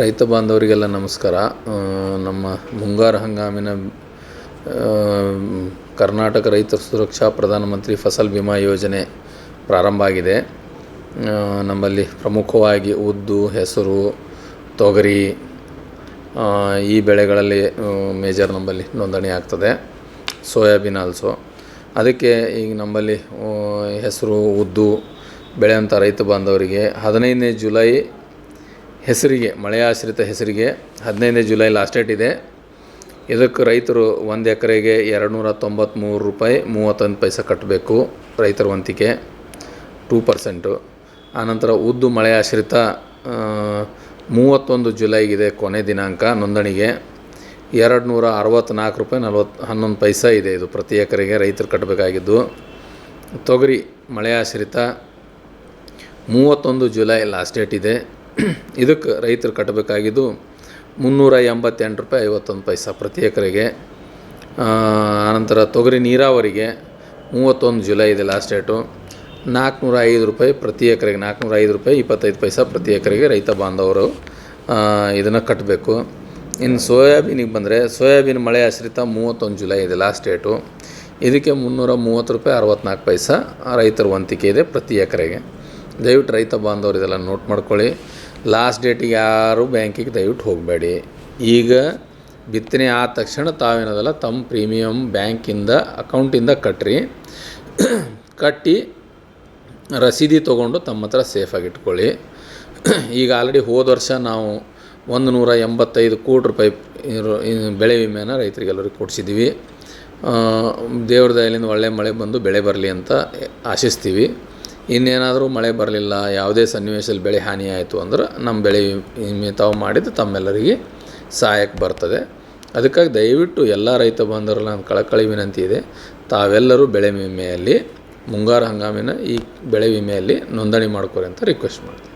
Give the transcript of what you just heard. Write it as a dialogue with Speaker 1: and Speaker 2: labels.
Speaker 1: ರೈತ ಬಾಂಧವರಿಗೆಲ್ಲ ನಮಸ್ಕಾರ. ನಮ್ಮ ಮುಂಗಾರು ಹಂಗಾಮಿನ ಕರ್ನಾಟಕ ರೈತ ಸುರಕ್ಷಾ ಪ್ರಧಾನಮಂತ್ರಿ ಫಸಲ್ ಬಿಮಾ ಯೋಜನೆ ಪ್ರಾರಂಭ ಆಗಿದೆ. ನಮ್ಮಲ್ಲಿ ಪ್ರಮುಖವಾಗಿ ಉದ್ದು, ಹೆಸರು, ತೊಗರಿ ಈ ಬೆಳೆಗಳಲ್ಲಿ ಮೇಜರ್ ನಮ್ಮಲ್ಲಿ ನೋಂದಣಿ ಆಗ್ತದೆ. Soybean also. ಅದಕ್ಕೆ ಈಗ ನಮ್ಮಲ್ಲಿ ಹೆಸರು, ಉದ್ದು ಬೆಳೆಯಂಥ ರೈತ ಬಾಂಧವರಿಗೆ ಹದಿನೈದನೇ ಜುಲೈ ಹೆಸರಿಗೆ, ಮಳೆಯಾಶ್ರಿತ ಹೆಸರಿಗೆ ಹದಿನೈದನೇ ಜುಲೈ ಲಾಸ್ಟ್ ಡೇಟ್ ಇದೆ. ಇದಕ್ಕೆ ರೈತರು ಒಂದು ಎಕರೆಗೆ ಎರಡು ನೂರ ತೊಂಬತ್ತ್ಮೂರು ರೂಪಾಯಿ ಮೂವತ್ತೊಂದು ಪೈಸೆ ಕಟ್ಟಬೇಕು ರೈತರ ವಂತಿಕೆ, ಟೂ ಪರ್ಸೆಂಟು. ಆನಂತರ ಉದ್ದು ಮಳೆಯಾಶ್ರಿತ ಮೂವತ್ತೊಂದು ಜುಲೈಗಿದೆ ಕೊನೆ ದಿನಾಂಕ ನೋಂದಣಿಗೆ. ಎರಡು ನೂರ ಅರವತ್ತ್ನಾಲ್ಕು ರೂಪಾಯಿ ನಲ್ವತ್ತು, ಹನ್ನೊಂದು ಪೈಸೆ ಇದೆ ಇದು ಪ್ರತಿ ಎಕರೆಗೆ ರೈತರು ಕಟ್ಟಬೇಕಾಗಿದ್ದು. ತೊಗರಿ ಮಳೆಯಾಶ್ರಿತ, ಮೂವತ್ತೊಂದು ಜುಲೈ ಲಾಸ್ಟ್ ಡೇಟ್ ಇದೆ. ಇದಕ್ಕೆ ರೈತರು ಕಟ್ಟಬೇಕಾಗಿದ್ದು ಮುನ್ನೂರ ಎಂಬತ್ತೆಂಟು ರೂಪಾಯಿ ಐವತ್ತೊಂದು ಪೈಸೆ ಪ್ರತಿ ಎಕರೆಗೆ. ಆನಂತರ ತೊಗರಿ ನೀರಾವರಿಗೆ ಮೂವತ್ತೊಂದು ಜುಲೈ ಇದೆ ಲಾಸ್ಟ್ ಡೇಟು ನಾಲ್ಕುನೂರ ಐದು ರೂಪಾಯಿ ಪ್ರತಿ ಎಕರೆಗೆ ನಾಲ್ಕುನೂರ ಐದು ರೂಪಾಯಿ ಇಪ್ಪತ್ತೈದು ಪೈಸೆ ಪ್ರತಿ ಎಕರೆಗೆ ರೈತ ಬಾಂಧವರು ಇದನ್ನು ಕಟ್ಟಬೇಕು. ಇನ್ನು ಸೋಯಾಬೀನಿಗೆ ಬಂದರೆ, ಸೋಯಾಬೀನ್ ಮಳೆ ಆಶ್ರಿತ ಮೂವತ್ತೊಂದು ಜುಲೈ ಇದೆ ಲಾಸ್ಟ್ ಡೇಟು ಇದಕ್ಕೆ ಮುನ್ನೂರ ಮೂವತ್ತು ರೂಪಾಯಿ ಅರವತ್ತ್ನಾಲ್ಕು ಪೈಸೆ ರೈತರ ವಂತಿಕೆ ಇದೆ ಪ್ರತಿ ಎಕರೆಗೆ. ದಯವಿಟ್ಟು ರೈತ ಬಾಂಧವರು ಇದೆಲ್ಲ ನೋಟ್ ಮಾಡ್ಕೊಳ್ಳಿ. ಲಾಸ್ಟ್ ಡೇಟಿಗೆ ಯಾರೂ ಬ್ಯಾಂಕಿಗೆ ದಯವಿಟ್ಟು ಹೋಗಬೇಡಿ. ಈಗ ಬಿತ್ತನೆ ಆದ ತಕ್ಷಣ ತಾವೇನದಲ್ಲ ತಮ್ಮ ಪ್ರೀಮಿಯಮ್ ಬ್ಯಾಂಕಿಂದ ಅಕೌಂಟಿಂದ ಕಟ್ಟ್ರಿ ಕಟ್ಟಿ ರಸೀದಿ ತೊಗೊಂಡು ತಮ್ಮ ಹತ್ರ ಸೇಫಾಗಿ ಇಟ್ಕೊಳ್ಳಿ. ಈಗ ಆಲ್ರೆಡಿ ಹೋದ ವರ್ಷ ನಾವು ಒಂದು ನೂರ ಎಂಬತ್ತೈದು ಕೋಟಿ ರೂಪಾಯಿ ಬೆಳೆ ವಿಮೆನ ರೈತರಿಗೆಲ್ಲರಿಗೆ ಕೊಡಿಸಿದ್ದೀವಿ. ದೇವ್ರ ದಯಲಿಂದ ಒಳ್ಳೆ ಮಳೆ ಬಂದು ಬೆಳೆ ಬರಲಿ ಅಂತ ಆಶಿಸ್ತೀವಿ. ಇನ್ನೇನಾದರೂ ಮಳೆ ಬರಲಿಲ್ಲ, ಯಾವುದೇ ಸನ್ನಿವೇಶದಲ್ಲಿ ಬೆಳೆ ಹಾನಿ ಆಯಿತು ಅಂದ್ರೆ ನಮ್ಮ ಬೆಳೆ ವಿಮೆ ತಾವು ಮಾಡಿದ್ದು ತಮ್ಮೆಲ್ಲರಿಗೆ ಸಹಾಯಕ್ಕೆ ಬರ್ತದೆ. ಅದಕ್ಕಾಗಿ ದಯವಿಟ್ಟು ಎಲ್ಲ ರೈತ ನನ್ನ ಕಳಕಳಿ ವಿನಂತಿ ಇದೆ. ತಾವೆಲ್ಲರೂ ಬೆಳೆ ವಿಮೆಯಲ್ಲಿ, ಮುಂಗಾರು ಹಂಗಾಮಿನ ಈ ಬೆಳೆ ವಿಮೆಯಲ್ಲಿ ನೋಂದಣಿ ಮಾಡ್ಕೊರಿ ಅಂತ ರಿಕ್ವೆಸ್ಟ್ ಮಾಡ್ತೀನಿ.